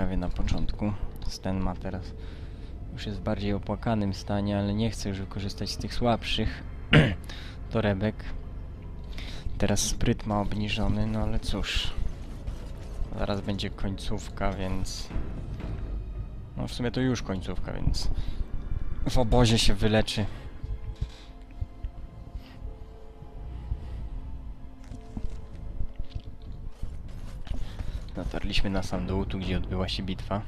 ciekawie na początku. Sten ma teraz już jest w bardziej opłakanym stanie, ale nie chce już wykorzystać z tych słabszych torebek. Teraz spryt ma obniżony, no ale cóż. Zaraz będzie końcówka, więc... No w sumie to już końcówka, więc... W obozie się wyleczy. Dotarliśmy na sam dół, tu gdzie odbyła się bitwa.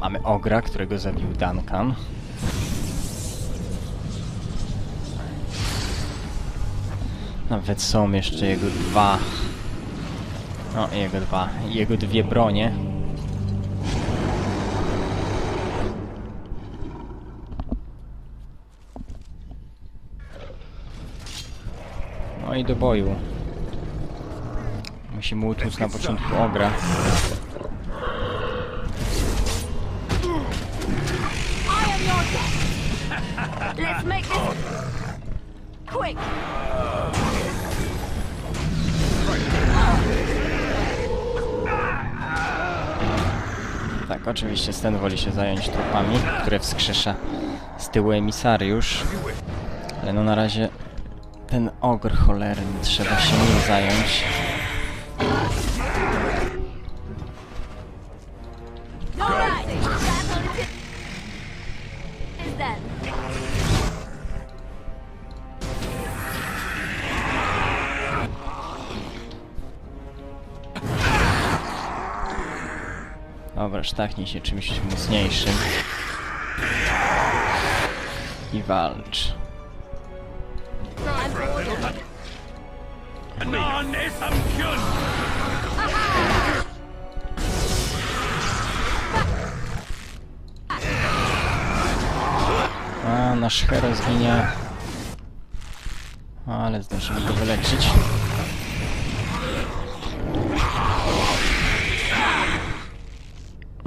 Mamy Ogra, którego zabił Duncan. Nawet są jeszcze jego dwa. No, jego dwa. Jego dwie bronie. No i do boju. Musimy utłuc na początku Ogra. Let's make this quick. Tak, oczywiście Sten woli się zająć trupami, które wskrzesza z tyłu emisariusz. Ale no na razie ten ogr cholerny trzeba się nim zająć. Dobra, sztachnij się czymś mocniejszym. I walcz. A, nasz hero zginie. Ale zdążymy go wyleczyć.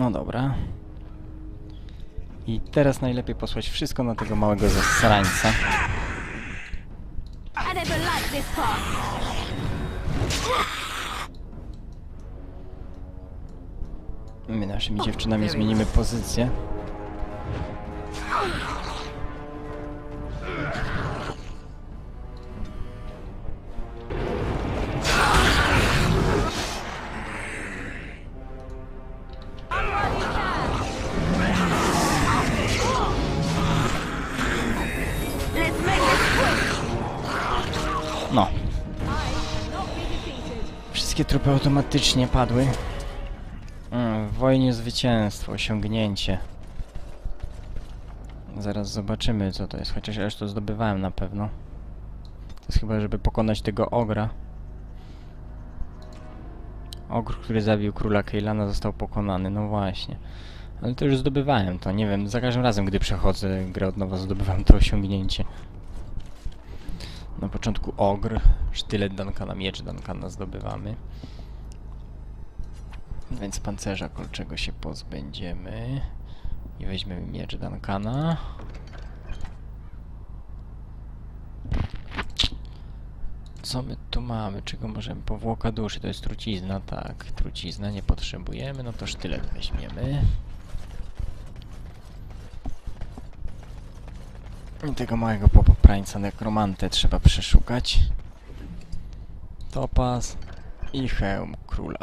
No dobra. I teraz najlepiej posłać wszystko na tego małego zasrańca. My naszymi dziewczynami zmienimy pozycję. No. Wszystkie trupy automatycznie padły. Mm, w wojnie zwycięstwo, osiągnięcie. Zaraz zobaczymy co to jest, chociaż ja już to zdobywałem na pewno. To jest chyba, żeby pokonać tego ogra. Ogr, który zabił króla Keilana został pokonany, no właśnie. Ale to już zdobywałem to, nie wiem, za każdym razem gdy przechodzę grę od nowa zdobywam to osiągnięcie. Na początku ogr, sztylet Duncana, miecz Duncana zdobywamy. Więc pancerza kolczego się pozbędziemy. I weźmiemy miecz Duncana. Co my tu mamy? Czego możemy? Powłoka duszy, to jest trucizna, tak. Trucizna nie potrzebujemy, no to sztylet weźmiemy. I tego małego popoprańca nekromantę trzeba przeszukać. Topaz i hełm króla.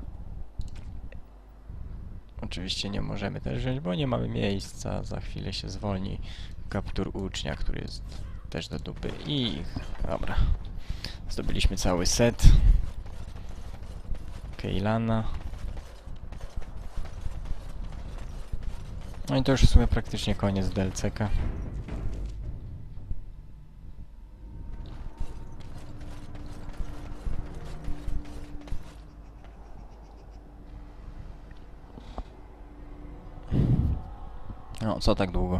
Oczywiście nie możemy też wziąć, bo nie mamy miejsca. Za chwilę się zwolni kaptur ucznia, który jest też do dupy. I dobra. Zdobyliśmy cały set. Keilana. No i to już w sumie praktycznie koniec DLCK. co tak długo?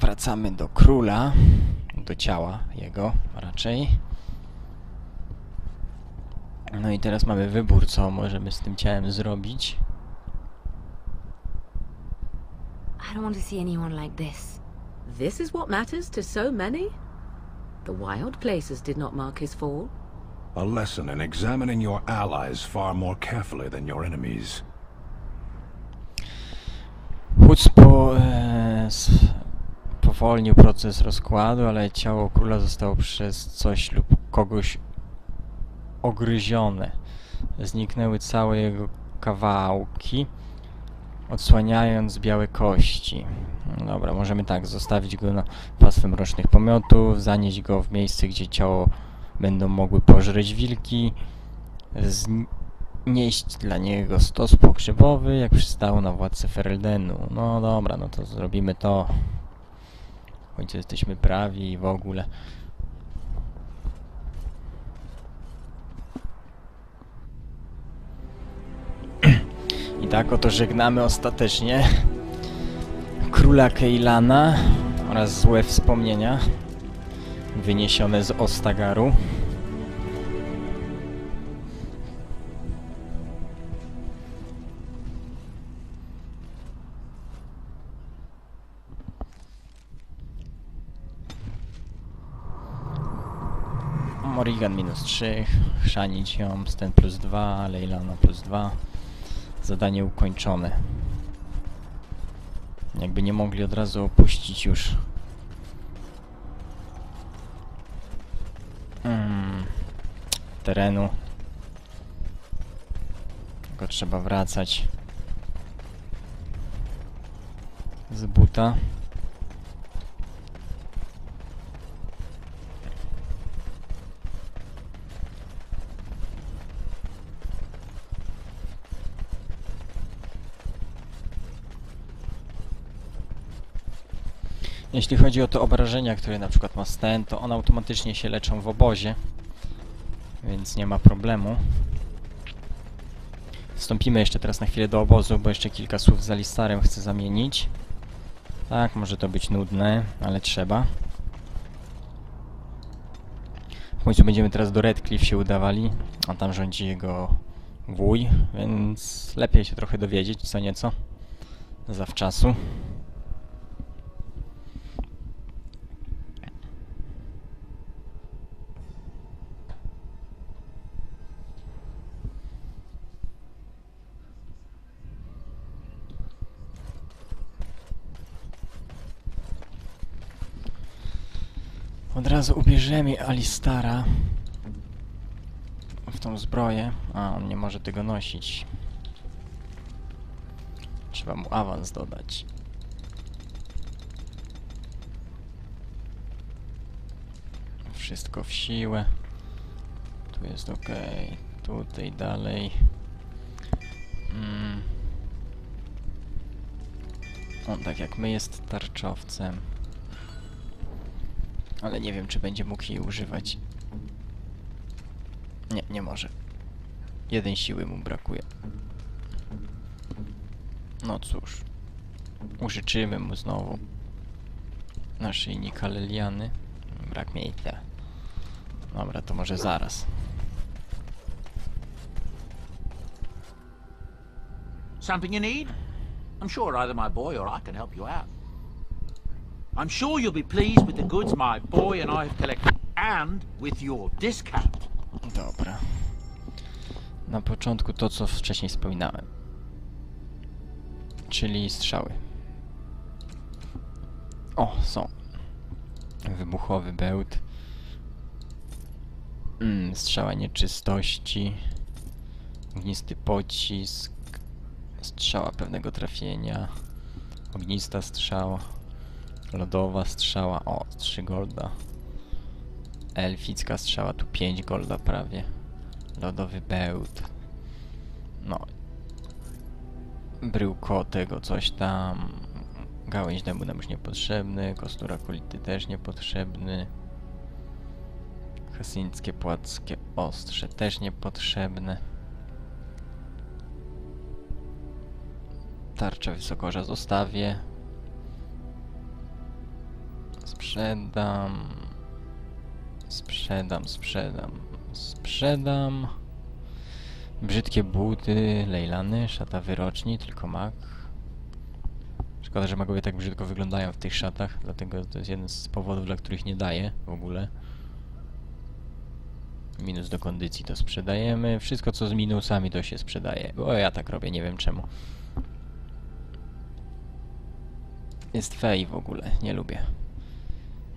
Wracamy do króla, do ciała jego raczej. No i teraz mamy wybór, co możemy z tym ciałem zrobić. I don't want to see anyone like this. This is what matters to so many? The wild places did not mark his fall. A lesson in examining your allies far more carefully than your enemies. Hudz po, e, powolnił proces rozkładu, ale ciało króla zostało przez coś lub kogoś ogryzione. Zniknęły całe jego kawałki, odsłaniając białe kości. Dobra, możemy tak, zostawić go na pastwę mrocznych pomiotów, zanieść go w miejsce, gdzie ciało będą mogły pożreć wilki, znieść dla niego stos pogrzebowy, jak przystało na władcę Fereldenu. No dobra, no to zrobimy to. Końcu jesteśmy prawi i w ogóle. I tak oto żegnamy ostatecznie króla Keilana oraz złe wspomnienia wyniesione z Ostagaru. Morrigan minus 3, chrzanić ją, Sten plus 2, Leilana plus 2. Zadanie ukończone. Jakby nie mogli od razu opuścić już. Mm, terenu. Tylko trzeba wracać z buta. Jeśli chodzi o te obrażenia, które na przykład ma Sten, to one automatycznie się leczą w obozie, więc nie ma problemu. Wstąpimy jeszcze teraz na chwilę do obozu, bo jeszcze kilka słów z Alistarem chcę zamienić. Tak, może to być nudne, ale trzeba. W końcu będziemy teraz do Redcliffe się udawali, a tam rządzi jego wuj, więc lepiej się trochę dowiedzieć, co nieco, zawczasu. Od razu ubierzemy Alistara w tą zbroję. A, on nie może tego nosić. Trzeba mu awans dodać. Wszystko w siłę. Tu jest ok. Tutaj dalej. Mm. On tak jak my jest tarczowcem. Ale nie wiem, czy będzie mógł jej używać. Nie, nie może. Jeden siły mu brakuje. No cóż. Użyczymy mu znowu naszyjnika Leliany. Brak miejsca. Dobra, to może zaraz. Something you need? I'm sure either my boy or I can help you out. I'm sure you'll be pleased with the goods my boy and I have collected, and with your discount. Dobra. Na początku to, co wcześniej wspominałem. Czyli strzały. O, są. Wybuchowy bełt. Mm, strzała nieczystości. Ognisty pocisk. Strzała pewnego trafienia. Ognista strzała. Lodowa strzała. O, 3 golda. Elficka strzała, tu 5 golda prawie. Lodowy bełt. No. Bryłko tego coś tam. Gałęź dębu nam już niepotrzebny. Kostura kulity też niepotrzebny. Hasynckie płackie ostrze też niepotrzebne. Tarczę wysokorza zostawię. Sprzedam. Sprzedam, sprzedam. Sprzedam. Brzydkie buty, lejlany, szata wyroczni, tylko mak. Szkoda, że magowie tak brzydko wyglądają w tych szatach, dlatego to jest jeden z powodów, dla których nie daję w ogóle. Minus do kondycji to sprzedajemy. Wszystko co z minusami to się sprzedaje. Bo ja tak robię, nie wiem czemu. Jest fej w ogóle, nie lubię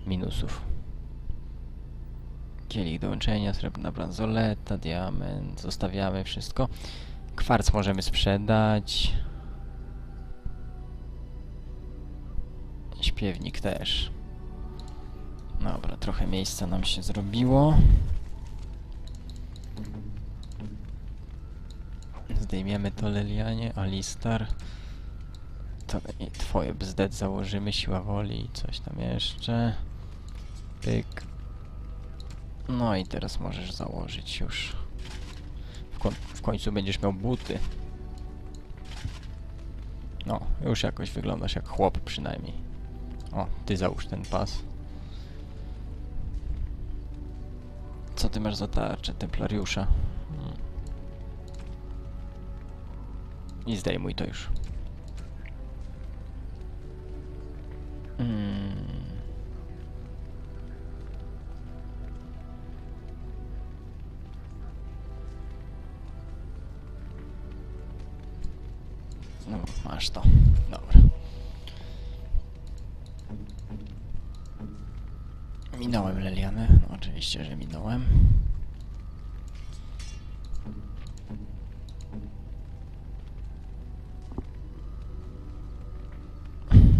minusów. Kielich dołączenia, srebrna bransoleta, diament, zostawiamy wszystko. Kwarc możemy sprzedać. Śpiewnik też. Dobra, trochę miejsca nam się zrobiło. Zdejmiemy to Lelianie, Alistar. To twoje bzdet założymy, siła woli i coś tam jeszcze. Pyk. No i teraz możesz założyć już. W, w końcu będziesz miał buty. No, już jakoś wyglądasz jak chłop przynajmniej. O, ty załóż ten pas. Co ty masz za tarczę, templariusza? Hmm. I zdejmuj to już. Mm. Masz to. Dobra. Minąłem Lelianę. No, oczywiście, że minąłem.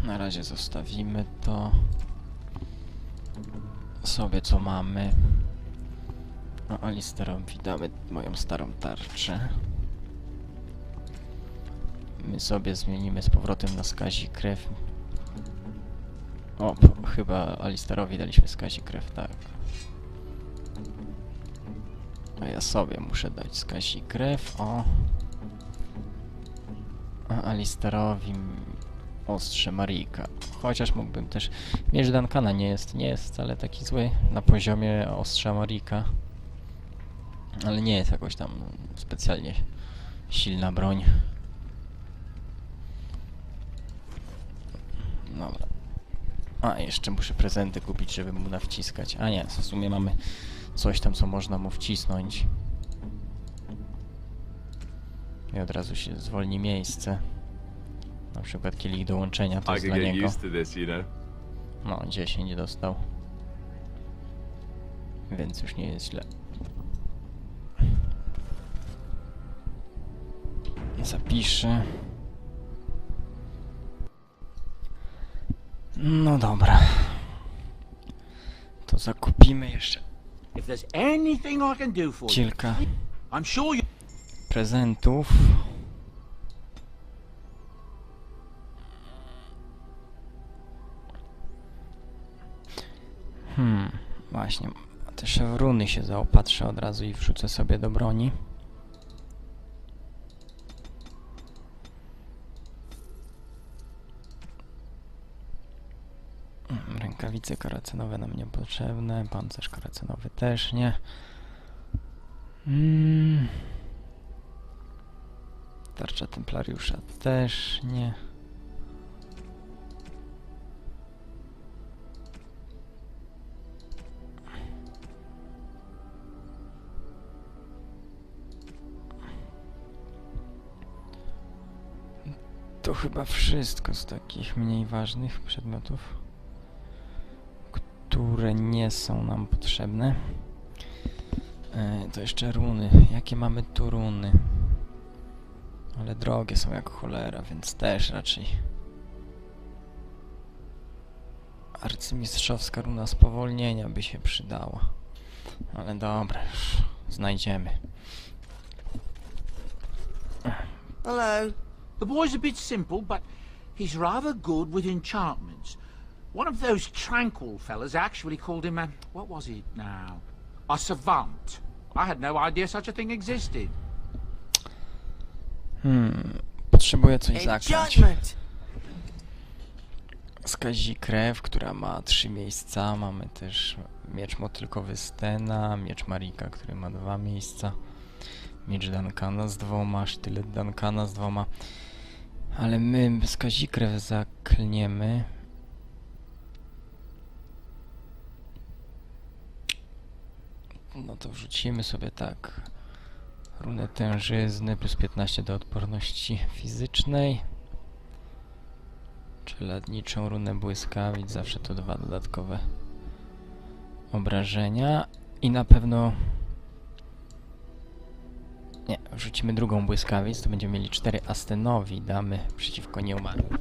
Na razie zostawimy to sobie co mamy. A Alisterowi damy moją starą tarczę. My sobie zmienimy z powrotem na skazi krew. O, chyba Alisterowi daliśmy skazi krew, tak. A ja sobie muszę dać skazi krew, o. A Alisterowi m- ostrze Marika. Chociaż mógłbym też... Miecz Duncana nie jest, nie jest wcale taki zły na poziomie ostrza Marika. Ale nie jest jakoś tam specjalnie silna broń. Dobra. A, jeszcze muszę prezenty kupić, żeby mu nawciskać. A nie, w sumie mamy coś tam, co można mu wcisnąć. I od razu się zwolni miejsce. Na przykład kielich dołączenia to jest dla niego. No, 10 dostał. Więc już nie jest źle. Zapiszę. No dobra. To zakupimy jeszcze If there's anything I can do for you, kilka I'm sure you. prezentów. Hmm, właśnie. Te szewruny się zaopatrzę od razu i wrzucę sobie do broni. Mm, Rękawice karacynowe nam niepotrzebne, pancerz karacynowy też nie. Mm. Tarcza Templariusza też nie. To chyba wszystko z takich mniej ważnych przedmiotów, które nie są nam potrzebne. E, to jeszcze runy. Jakie mamy tu runy? Ale drogie są jak cholera, więc też raczej. Arcymistrzowska runa spowolnienia by się przydała. Ale dobra, już znajdziemy. Hello. The boy's a bit simple, but he's rather good with enchantments. One of those tranquil fellas actually called him a. What was it now? A savant. I had no idea such a thing existed. Hmm, potrzebuję coś zagrać. Skazi krew, która ma trzy miejsca. Mamy też miecz motylkowy Stena, miecz Marika, który ma dwa miejsca. Miecz Duncana z dwoma, sztylet Duncana z dwoma. Ale my Skazi krew zaklniemy. No to wrzucimy sobie tak. Runę tężyzny plus 15 do odporności fizycznej. Czeladniczą runę błyskawic, zawsze to dwa dodatkowe obrażenia. I na pewno... Nie, wrzucimy drugą błyskawic, to będziemy mieli 4 Astenowi, damy przeciwko nieumarłym.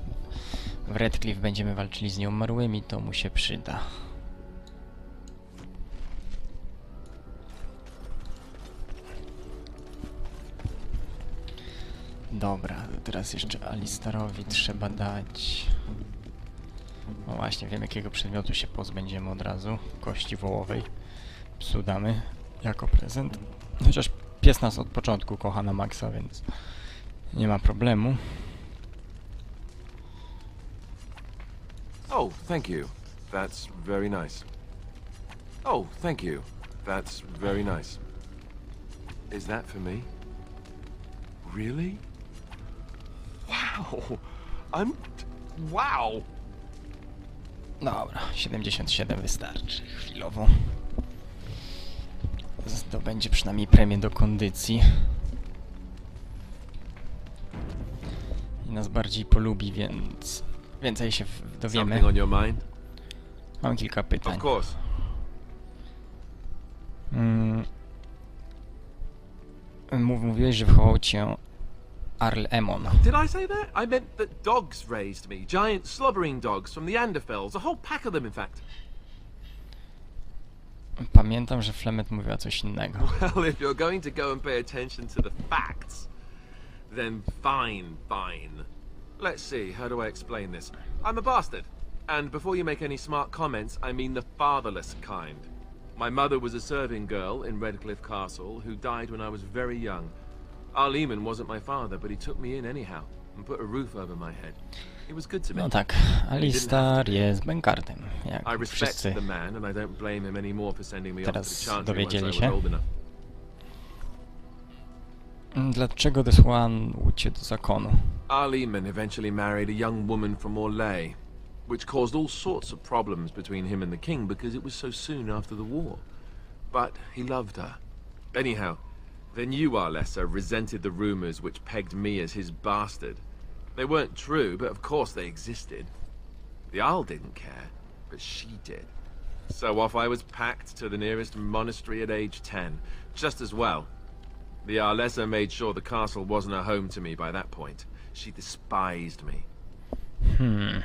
W Redcliffe będziemy walczyli z nieumarłymi, to mu się przyda. Dobra, teraz jeszcze Alistarowi trzeba dać... No właśnie, wiem jakiego przedmiotu się pozbędziemy od razu. Kości wołowej. Psu damy jako prezent. Chociaż pies nas od początku kocha na maksa, więc nie ma problemu. Oh, thank you. That's very nice. Oh, thank you. That's very nice. Is that for me? Really? Wow. I'm. Wow. Dobra, 77 wystarczy chwilowo. Zdobędzie przynajmniej premię do kondycji. I nas bardziej polubi, więc więcej się dowiemy. Something on your mind? Mam kilka pytań. Of course. Mm. Mów, mówiłeś, że wychował cię Arl Emon. Did I say that? I meant that dogs raised me. Giant slobbering dogs from the Anderfells. A whole pack of them, in fact. Pamiętam, że Flemet mówiła coś innego. Well, if you're going to go and pay attention to the facts, then fine, fine. Let's see, how do I explain this? I'm a bastard. And before you make any smart comments, I mean the fatherless kind. My mother was a serving girl in Redcliffe Castle who died when I was very young. Arleman wasn't my father, but he took me in anyhow and put a roof over my head. It was good to me. No tak, Alistar jest bękartem, jak I respect wszyscy. the man, and I don't blame him anymore for sending me off to Teraz the chantry once I dowiedzieli się? Dlaczego desłał cię do zakonu? Arleman eventually married a young woman from Orlais, which caused all sorts of problems between him and the king because it was so soon after the war. But he loved her. Anyhow, then you, Arlessa, resented the rumors which pegged me as his bastard. They weren't true, but of course they existed. The Isle didn't care, but she did. So off I was packed to the nearest monastery at age 10, just as well. The Arlessa made sure the castle wasn't a home to me by that point. She despised me. Hmm.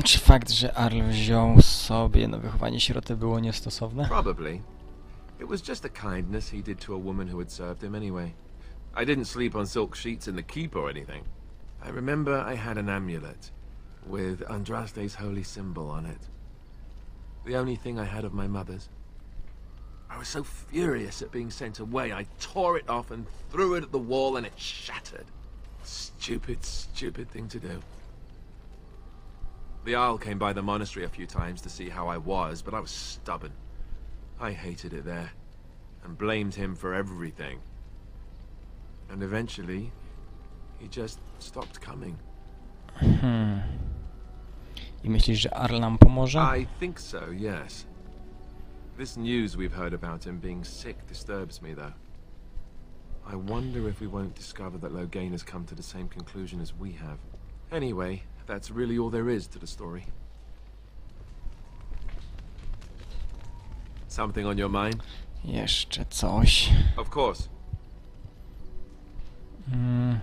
Czy fakt, że Arl wziął sobie na wychowanie sieroty było niestosowne? Probably. It was just a kindness he did to a woman who had served him anyway. I didn't sleep on silk sheets in the keep or anything. I remember I had an amulet with Andraste's holy symbol on it. The only thing I had of my mother's. I was so furious at being sent away, I tore it off and threw it at the wall and it shattered. Stupid, stupid thing to do. The Isle came by the monastery a few times to see how I was, but I was stubborn. I hated it there, and blamed him for everything. And eventually, he just stopped coming. Hmm. I myślisz, że Arl nam pomoże? I think so, yes. This news we've heard about him being sick disturbs me, though. I wonder if we won't discover that Loghain has come to the same conclusion as we have. Anyway, that's really all there is to the story. Something on your mind? Jeszcze coś. Of course. Mm.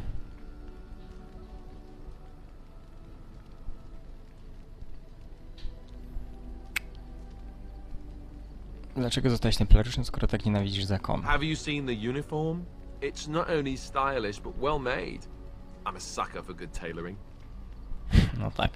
Dlaczego zostałeś templariuszem, skoro tak nienawidzisz zakonu? Have you seen the uniform? It's not only stylish, but well made. I'm a sucker for good tailoring. No tak.